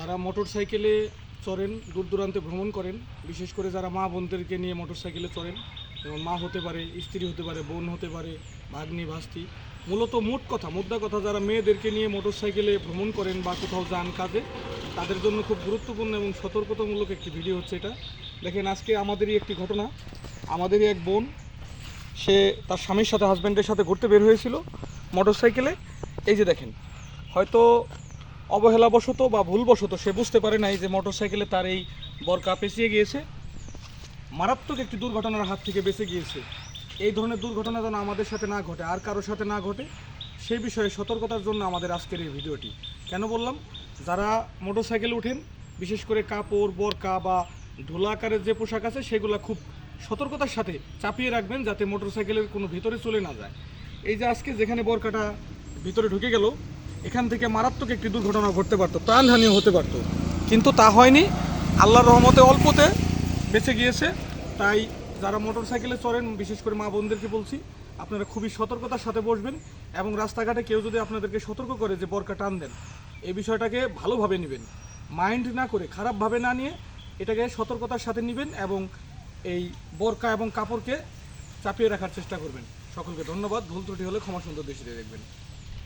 যারা মোটর সাইকেলে চড়েন দূর দূরান্তে ভ্রমণ করেন, বিশেষ করে যারা মা বোনদেরকে নিয়ে মোটর সাইকেলে চড়েন, যেমন মা হতে পারে, স্ত্রী হতে পারে, বোন হতে পারে, ভাগ্নি, ভাস্তি, মূলত মোট কথা মুদ্রা কথা, যারা মেয়েদেরকে নিয়ে মোটর সাইকেলে ভ্রমণ করেন বা কোথাও যান কাজে, তাদের জন্য খুব গুরুত্বপূর্ণ এবং সতর্কতামূলক একটি ভিডিও হচ্ছে এটা। দেখেন, আজকে আমাদেরই একটি ঘটনা। আমাদেরই এক বোন, সে তার স্বামীর সাথে হাজব্যান্ডের সাথে ঘুরতে বের হয়েছিল মোটর সাইকেলে এই যে দেখেন, হয়তো অবহেলাবশত বা ভুলবশত সে বুঝতে পারে নাই যে মোটর সাইকেলে তার এই বরকা পেঁচিয়ে গিয়েছে। মারাত্মক একটি দুর্ঘটনার হাত থেকে বেঁচে গিয়েছে। এই ধরনের দুর্ঘটনা যেন আমাদের সাথে না ঘটে, আর কারোর সাথে না ঘটে সেই বিষয়ে সতর্কতার জন্য আমাদের আজকের এই ভিডিওটি। কেন বললাম? যারা মোটর সাইকেলে উঠেন, বিশেষ করে কাপড়, বরকা বা ধুলা আকারের যে পোশাক আছে, সেগুলো খুব সতর্কতার সাথে চাপিয়ে রাখবেন যাতে মোটর সাইকেলের কোনো ভিতরে চলে না যায়। এই যে আজকে যেখানে বরকাটা ভিতরে ঢুকে গেল এখান থেকে মারাত্মক একটি দুর্ঘটনা ঘটতে পারতো, প্রাণহানিও হতে পারতো। কিন্তু তা হয়নি। আল্লাহর রহমতে অল্পতে বেঁচে গিয়েছে। তাই যারা মোটর সাইকেলে চড়েন, বিশেষ করে মা বোনদেরকে বলছি, আপনারা খুবই সতর্কতার সাথে বসবেন এবং রাস্তাঘাটে কেউ যদি আপনাদেরকে সতর্ক করে যে বরকা টান দেন, এই বিষয়টাকে ভালোভাবে নেবেন। মাইন্ড না করে, খারাপভাবে না নিয়ে এটাকে সতর্কতার সাথে নেবেন এবং এই বরকা এবং কাপড়কে চাপিয়ে রাখার চেষ্টা করবেন। সকলকে ধন্যবাদ। ভুল ত্রুটি হলে ক্ষমা সুন্দর দৃষ্টিতে দেখবেন।